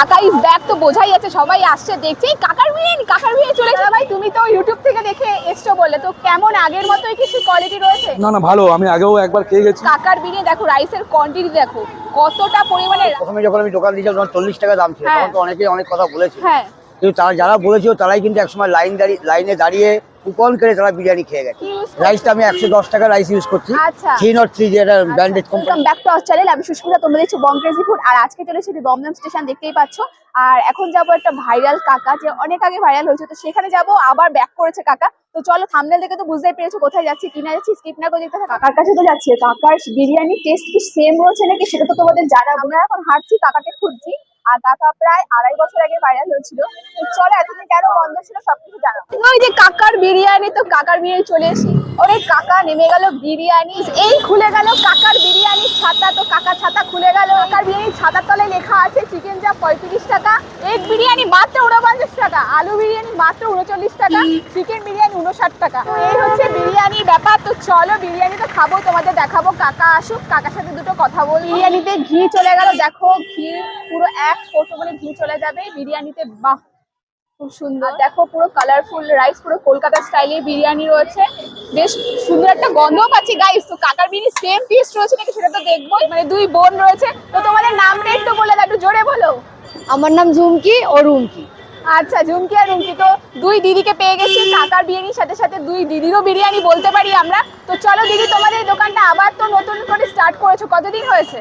কাকা is back তো বোঝাই যাচ্ছে সবাই আসছে দেখছে এই কাকার বিরিয়ানি কাকার বিরিয়ানি চলে এসেছে। ভাই তুমি তো ইউটিউব থেকে দেখে এসছো বললে তো কেমন আগের মতোই কিছু কোয়ালিটি রয়েছে? না না ভালো আমি আগেও একবার খেয়ে গেছি। কাকার বিরিয়ানি দেখো রাইসের কোয়ান্টিটি দেখো কতটা পরিমাণে প্রথমে যখন আমি দোকান দিয়েছিলাম তখন চল্লিশ টাকা দাম ছিল হ্যাঁ। তখন তো অনেকেই অনেক কথা বলেছে হ্যাঁ। কিন্তু তারা যারা বলেছিল তারাই কিন্তু একসময় লাইন দাঁড়িয়ে লাইনে দাঁড়িয়ে কুপন করে তারা বিরিয়ানি খেয়ে গেছে। রাইসটা আমি একশো দশ টাকা রাইস ইউজ করছি। থ্রি নট থ্রি যে এটা branded company back to channel আমি সুস্মিতা তোমরা দেখছ বঙ্গরেজি ফুড আর আজকে চলে এসেছি দমদম স্টেশন দেখতেই পাচ্ছ। আর এখন যাব একটা ভাইরাল কাকা যে অনেক আগে ভাইরাল হয়েছে। তো সেখানে যাব আবার ব্যাক করেছে কাকা। তো চলো থামনেল দেখে তো বুঝতেই পেরেছ কোথায় যাচ্ছি কিনা যাচ্ছি স্কিপ না করে দেখতে কাকার কাছে তো যাচ্ছি। কাকার বিরিয়ানি টেস্ট কি সেম রয়েছে নাকি সেটা তো তোমাদের জানাব আমরা এখন হাঁটছি কাকাকে খুঁজছি। আর কাকা প্রায় আড়াই বছর আগে ভাইরাল হয়েছিল। চলো, এতদিন কেন বন্ধ ছিল সবকিছু জানাব ওই যে কাকার বিরিয়ানি, তো কাকার বিরিয়ানি চলে এসি ওরে কাকা নেমে গেল বিরিয়ানি। এই খুলে গেল কাকার বিরিয়ানি ছাতা, তো কাকা ছাতা খুলে গেল। কাকার বিরিয়ানি ছাতার তলায় লেখা আছে, চিকেন চাপ পঁয়ত্রিশ টাকা এগ বিরিয়ানি মাত্র উনপঞ্চাশ টাকা, আলু বিরিয়ানি মাত্র উনচল্লিশ টাকা, চিকেন বিরিয়ানি উনষাট টাকা। এই হচ্ছে বিরিয়ানির ব্যাপার। তো চলো, বিরিয়ানি তো খাব, তোমাদের দেখাবো। কাকা আসুক, কাকার সাথে দুটো কথা বল। বিরিয়ানিতে ঘি চলে গেল, দেখো ঘি পুরো এক ফোটো মানে ঘি চলে যাবে বিরিয়ানিতে বাহ খুব সুন্দর। দেখো পুরো কালারফুল রাইস পুরো কলকাতা স্টাইলে বিরিয়ানি রয়েছে। বেশ সুন্দর একটা গন্ধ পাচ্ছি গাইস তো কাকার বিরিয়ানি সেম পিস রয়েছে নাকি সেটা তো দেখব মানে দুই বোন রয়েছে তো তোমাদের নামটা একটু বলে দাও একটু জোরে বলো। আমার নাম ঝুমকি ও রুমকি। আচ্ছা ঝুমকি আর রুমকি তো দুই দিদিকে পেয়ে গেছি কাকার বিরিয়ানির সাথে সাথে দুই দিদিরও বিরিয়ানি বলতে পারি আমরা। তো চলো দিদি তোমাদের এই দোকানটা আবার তো নতুন করে স্টার্ট করেছ কতদিন হয়েছে?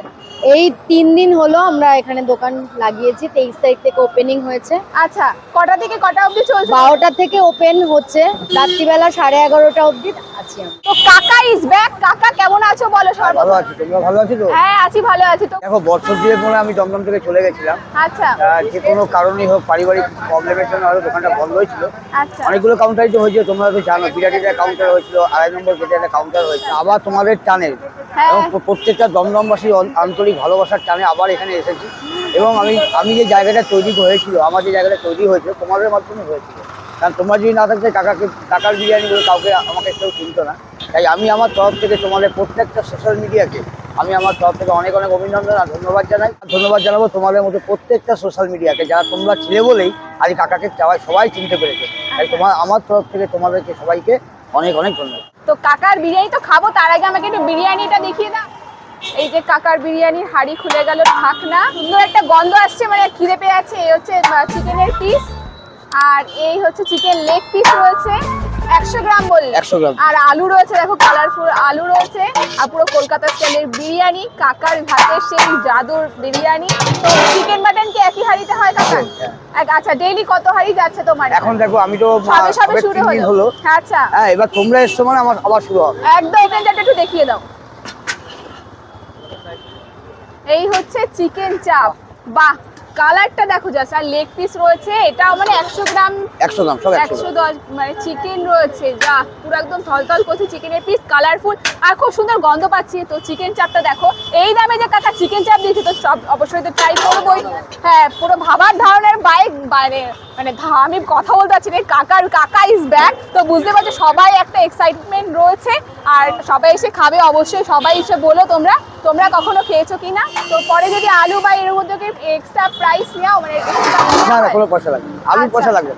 এই তিন দিন হলো আমরা এখানে দোকান লাগিয়েছি তেইশ তারিখ থেকে ওপেনিং হয়েছে। আচ্ছা কটা থেকে কটা অবধি চলছে? বারোটা থেকে ওপেন হচ্ছে রাত্রিবেলা সাড়ে এগারোটা অবধি আছি তো কাকা ইজ ব্যাক কাকা কেমন আছো বলো ভালো আছি তোমরা ভালো আছো তো? হ্যাঁ আছি ভালো আছি। তো দেখো বছর দিয়ে পরে আমি দমদম থেকে চলে গেছিলাম। আচ্ছা। যে কোনো কারণেই হোক পারিবারিক প্রবলেমের জন্য হয়তো দোকানটা বন্ধ হয়েছিল আচ্ছা। অনেকগুলো কাউন্টারই তো হয়েছে তোমরা তো জানো বিরাটিতে কাউন্টার হয়েছিল আড়াই নম্বর গেটে একটা কাউন্টার হয়েছিল আবার তোমাদের টানে। হ্যাঁ। এবং প্রত্যেকটা দমদমবাসীর অন- আন্তরিক ভালোবাসার টানে আবার এখানে এসেছি। এবং আমি আমি যে জায়গাটা তৈরি হয়েছিল আমার যে জায়গাটা তৈরি হয়েছিল তোমাদের মাধ্যমে হয়েছিল। কারণ তোমরা যদি না থাকতে কাকাকে কাকার বিরিয়ানি বলে কাউকে আমাকে কেউ চিনতো না। তাই আমি আমার তরফ থেকে তোমাদের প্রত্যেকটা সোশ্যাল মিডিয়াকে আমি আমার তরফ থেকে অনেক অনেক অভিনন্দন আর ধন্যবাদ জানাই। ধন্যবাদ জানাব তোমাদের মতো প্রত্যেকটা সোশ্যাল মিডিয়াকে যারা তোমরা ছিলে বলেই আজ কাকাকে সবাই সবাই চিনতে পেরেছে। তাই তোমার আমার তরফ থেকে তোমাদেরকে সবাইকে অনেক অনেক ধন্যবাদ। তো কাকার বিরিয়ানি তো খাব তার আগে আমাকে একটু বিরিয়ানিটা দেখিয়ে দাও। এই যে কাকার বিরিয়ানির হাড়ি খুলে গেল ঢাকনা। সুন্দর একটা গন্ধ আসছে মানে খিদে পেয়ে আছে এই হচ্ছে চিকেনের পিস আর এই হচ্ছে চিকেন লেগ পিস রয়েছে। একশো গ্রাম বললে। 100 গ্রাম। আর আলু রয়েছে দেখো কালারফুল আলু রয়েছে আর পুরো কলকাতা স্টাইলের বিরিয়ানি কাকার ভাতের সেই জাদুর বিরিয়ানি। তো চিকেন মাটন কি একই হাড়িতে হয় কাকার এক- আচ্ছা ডেইলি কত হাড়ি যাচ্ছে তোমার? এখন দেখো আমি তো সবে সবে শুরু হলো। হলো। আচ্ছা। হ্যাঁ এবার তোমরা এসছো মানে আমার আবার শুরু হবে। একদম এখানটা একটু দেখিয়ে দাও। এই হচ্ছে চিকেন চাপ। বাহ কালারটা দেখো জাস্ট আর লেগ পিস রয়েছে এটা মানে একশো গ্রাম একশো গ্রাম সব একশো দশ মানে চিকেন রয়েছে যা পুরো একদম থলথল করছে চিকেনের পিস কালারফুল আর খুব সুন্দর গন্ধ পাচ্ছি। তো চিকেন চাপটা দেখো এই দামে যে কাকা চিকেন চাপ দিয়েছে তো সব অবশ্যই তো ট্রাই করবোই হ্যাঁ পুরো ভাবার ধরনের বাইক মানে মানে আমি কথা বলতে পারছি না কাকার কাকা ইজ ব্যাক তো বুঝতে পারছ সবাই একটা এক্সাইটমেন্ট রয়েছে আর সবাই এসে খাবে অবশ্যই সবাই এসে বলো তোমরা। তোমরা কখনো খেয়েছো কিনা? তো পরে যদি আলু বা এর মধ্যে এক্সট্রা প্রাইস নেও মানে না না কোনো পয়সা লাগবে না। আলুর আচ্ছা। পয়সা লাগবে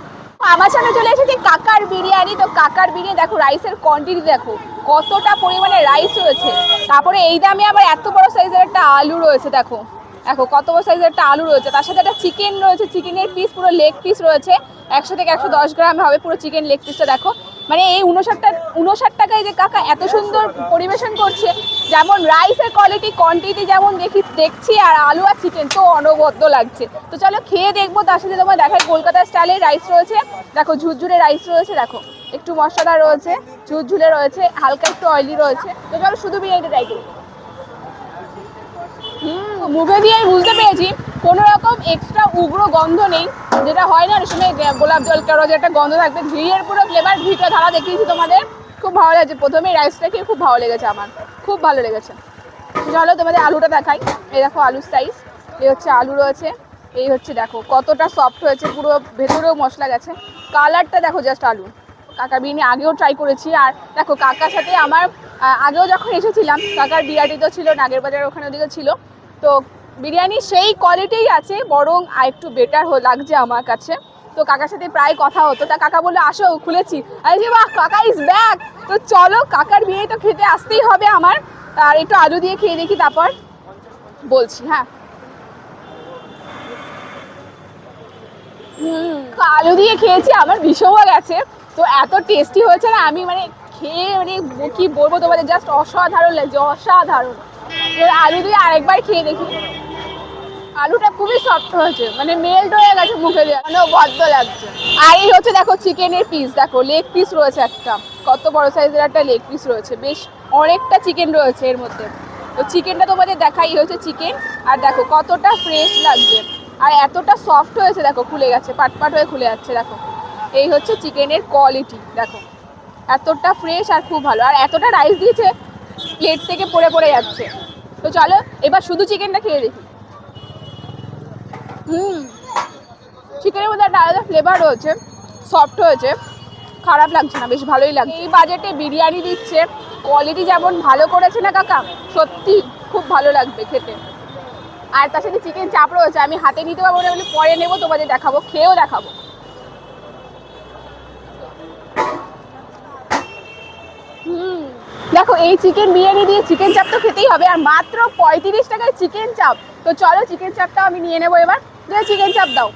আমার সামনে চলে এসেছে কাকার বিরিয়ানি। তো কাকার বিরিয়ানি দেখো রাইসের কোয়ান্টিটি দেখো কতটা পরিমাণে রাইস রয়েছে। তারপরে এই দামে আবার এত বড় সাইজের একটা আলু রয়েছে দেখো। দেখো কত বড় সাইজের একটা আলু রয়েছে। তার সাথে একটা চিকেন রয়েছে। চিকেনের পিস পুরো লেগ পিস রয়েছে। একশো থেকে একশো দশ গ্রাম হবে পুরো চিকেন লেগ পিসটা দেখো। মানে এই উনষাটটা, উনষাট টাকায় যে কাকা এত সুন্দর পরিবেশন করছে, যেমন রাইসের কোয়ালিটি কোয়ান্টিটি যেমন দেখি, দেখছি আর আলু আর চিকেন তো অনবদ্য লাগছে। তো চলো খেয়ে দেখব, তার সাথে তোমার দেখায় কলকাতার স্টাইলের রাইস রয়েছে। দেখো ঝুরঝুরে রাইস রয়েছে, দেখো। একটু মশলাদার রয়েছে, ঝুরঝুরে রয়েছে, হালকা একটু অয়েলি রয়েছে। তো চলো শুধু বিরিয়ানিটা ট্রাই করি। মুখে দিয়ে আমি বুঝতে পেরেছি, কোনো রকম এক্সট্রা উগ্র গন্ধ নেই। যেটা হয় না সময় গোলাপ জল কারও যে একটা গন্ধ থাকবে। ঘিয়ের পুরো ফ্লেভার ঘিটা ধারা দেখিয়েছি তোমাদের। খুব ভালো লাগছে। প্রথমে রাইসটা খেয়ে খুব ভালো লেগেছে আমার। খুব ভালো লেগেছে। চলো তোমাদের আলুটা দেখাই। এই দেখো আলুর সাইজ এই হচ্ছে আলু রয়েছে। এই হচ্ছে দেখো কতটা সফট হয়েছে। পুরো ভেতরেও মশলা গেছে। কালারটা দেখো জাস্ট আলু। কাকা বিরিয়ানি আগেও ট্রাই করেছি। আর দেখো কাকার সাথে আমার আগেও যখন এসেছিলাম, কাকার বিরিয়ানি তো ছিল, নাগের বাজার ওখানে ওদিকে ছিল। তো বিরিয়ানি সেই কোয়ালিটিই আছে, বরং আর একটু বেটার লাগছে আমার কাছে। তো কাকার সাথে প্রায় কথা হতো, তা কাকা বলল, আসো, খুলেছি। আরে যে বাহ, কাকা ইজ ব্যাক তো চলো, কাকার বিয়ে তো খেতে আসতেই হবে আমার। আর একটু আলু দিয়ে খেয়ে দেখি তারপর বলছি হ্যাঁ। আলু দিয়ে খেয়েছি, আমার ভীষণ গেছে। তো এত টেস্টি হয়েছে না, আমি মানে খেয়ে মানে কি বলব তোমাদের জাস্ট অসাধারণ লাগছে, অসাধারণ। আলু দিয়ে আরেকবার খেয়ে দেখি। আলুটা খুবই সফট হয়েছে মানে মেল্ট হয়ে গেছে মুখে দিয়ে। মানে বদ্ধ লাগছে। আর এই হচ্ছে দেখো চিকেনের পিস দেখো লেগ পিস রয়েছে একটা। কত বড় সাইজের একটা লেগ পিস রয়েছে। বেশ অনেকটা চিকেন রয়েছে এর মধ্যে। তো চিকেনটা তোমাদের দেখাই হয়েছে চিকেন আর দেখো কতটা ফ্রেশ লাগছে। আর এতটা সফট হয়েছে, দেখো খুলে গেছে, পাট পাট হয়ে খুলে যাচ্ছে, দেখো। এই হচ্ছে চিকেনের কোয়ালিটি দেখো। এতটা ফ্রেশ আর খুব ভালো। আর এতটা রাইস দিয়েছে প্লেট থেকে পড়ে পড়ে যাচ্ছে। তো চলো, এবার শুধু চিকেনটা খেয়ে দেখি। হুম। চিকেনের মধ্যে একটা আলাদা ফ্লেভার রয়েছে সফট হয়েছে খারাপ লাগছে না, বেশ ভালোই লাগছে। এই বাজেটে বিরিয়ানি দিচ্ছে কোয়ালিটি যেমন ভালো করেছে না কাকা, সত্যি খুব ভালো লাগবে খেতে। আর তার সাথে চিকেন চাপ রয়েছে, আমি হাতে নিতে পারব না বলে পরে নেব, তোমাদের দেখাবো, খেয়েও দেখাবো হুম দেখো, এই চিকেন বিরিয়ানি দিয়ে চিকেন চাপ তো খেতেই হবে, আর মাত্র পঁয়ত্রিশ টাকায় চিকেন চাপ তো চলো চিকেন চাপটাও আমি নিয়ে নেব এবার। চিকেন চাপ দাও।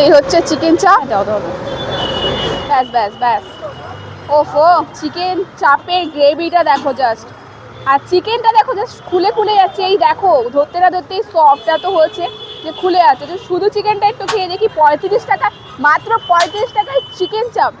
এই হচ্ছে চিকেন চাপ দাও দাও। ব্যাস ব্যাস ব্যাস। ওফো চিকেন চাপের গ্রেভিটা দেখো জাস্ট আর চিকেনটা দেখো জাস্ট খুলে খুলে যাচ্ছে। এই দেখো, ধরতে না ধরতেই সফটটা তো হচ্ছে যে খুলে যাচ্ছে। তো শুধু চিকেনটা একটু খেয়ে দেখি পঁয়ত্রিশ টাকা, মাত্র পঁয়ত্রিশ টাকায় চিকেন চাপ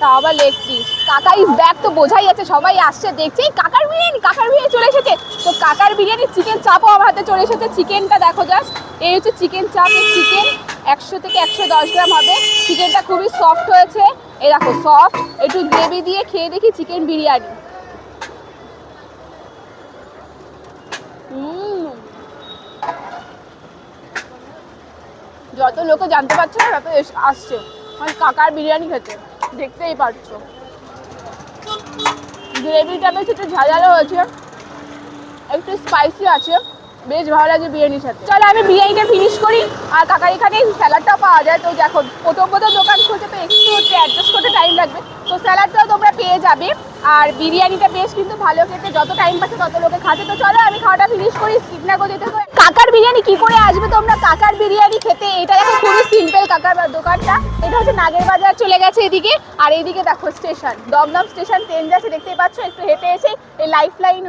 তা আবার লেগ পিস কাকা ইজ ব্যাক তো, বোঝাই যাচ্ছে, সবাই আসছে, দেখছে কাকার বিরিয়ানি কাকার বিরিয়ানি চলে এসেছে। তো কাকার বিরিয়ানি চিকেন চাপও আমার হাতে চলে এসেছে। চিকেনটা দেখো জাস্ট এই হচ্ছে চিকেন চাপ চিকেন একশো থেকে একশো দশ গ্রাম হবে। চিকেনটা খুবই সফট হয়েছে। এই দেখো সফট একটু গ্রেভি দিয়ে খেয়ে দেখি চিকেন বিরিয়ানি। যত লোকে জানতে পারছে না, তত আসছে। মানে কাকার বিরিয়ানি খেতে। দেখতেই পারছ গ্রেভিটা বেশ একটু ঝাঁঝালো হয়েছে। একটু স্পাইসি আছে। বেশ ভালো লাগে বিরিয়ানির সাথে। চলো আমি বিরিয়ানিটা ফিনিশ করি। আর কাকার এখানে স্যালাডটা পাওয়া যায়। তো দেখো, প্রথম প্রথম দোকান খুলতে তো একটু হচ্ছে অ্যাডজাস্ট করতে টাইম লাগবে। তো স্যালাডটাও তোমরা পেয়ে যাবে। আর বিরিয়ানিটা বেশ কিন্তু ভালো খেতে, যত টাইম পাচ্ছে তত লোকে খাচ্ছে তো চলো আমি খাওয়াটা ফিনিশ করি। স্কিপ না করে দিতে বিরিয়ানি কি করে আসবে? তোমরা কাকার বিরিয়ানি খেতে। এটা দেখো খুবই সিম্পল কাকার দোকানটা। এটা হচ্ছে নাগের বাজার চলে গেছে এদিকে। আর এইদিকে দেখো স্টেশন দমদম স্টেশন ট্রেন যাচ্ছে, দেখতেই পাচ্ছ, একটু হেঁটে এসে এই লাইফ লাইন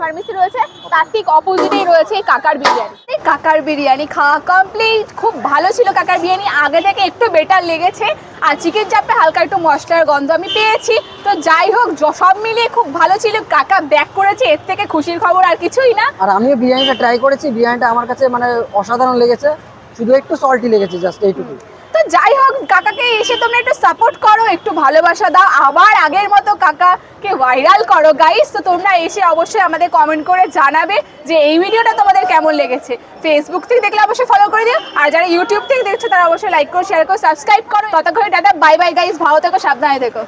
ফার্মেসি রয়েছে। তার ঠিক অপোজিটেই রয়েছে কাকার বিরিয়ানি। কাকার বিরিয়ানি খাওয়া কমপ্লিট খুব ভালো ছিল কাকার বিরিয়ানি। আগে থেকে একটু বেটার লেগেছে। আর চিকেন চাপটা হালকা একটু মশলার গন্ধ আমি পেয়েছি। তো যাই হোক সব মিলিয়ে খুব ভালো ছিল। কাকা ব্যাক করেছে, এর থেকে খুশির খবর আর কিছুই না। আর আমিও বিরিয়ানিটা ট্রাই করেছি। বিরিয়ানিটা আমার কাছে মানে অসাধারণ লেগেছে। শুধু একটু সল্টি লেগেছে জাস্ট এইটুকু তো যাই হোক, কাকাকে এসে তোমরা একটু সাপোর্ট করো, একটু ভালোবাসা দাও। আবার আগের মতো কাকাকে ভাইরাল করো গাইস তো তোমরা এসে অবশ্যই আমাদের কমেন্ট করে জানাবে যে এই ভিডিওটা তোমাদের কেমন লেগেছে। ফেসবুক থেকে দেখলে অবশ্যই ফলো করে দিও, আর যারা ইউটিউব থেকে দেখছ, তারা অবশ্যই লাইক করো শেয়ার করো সাবস্ক্রাইব করো। ততক্ষণে টাটা বাই বাই গাইস ভালো থেকো, সাবধানে থেকো।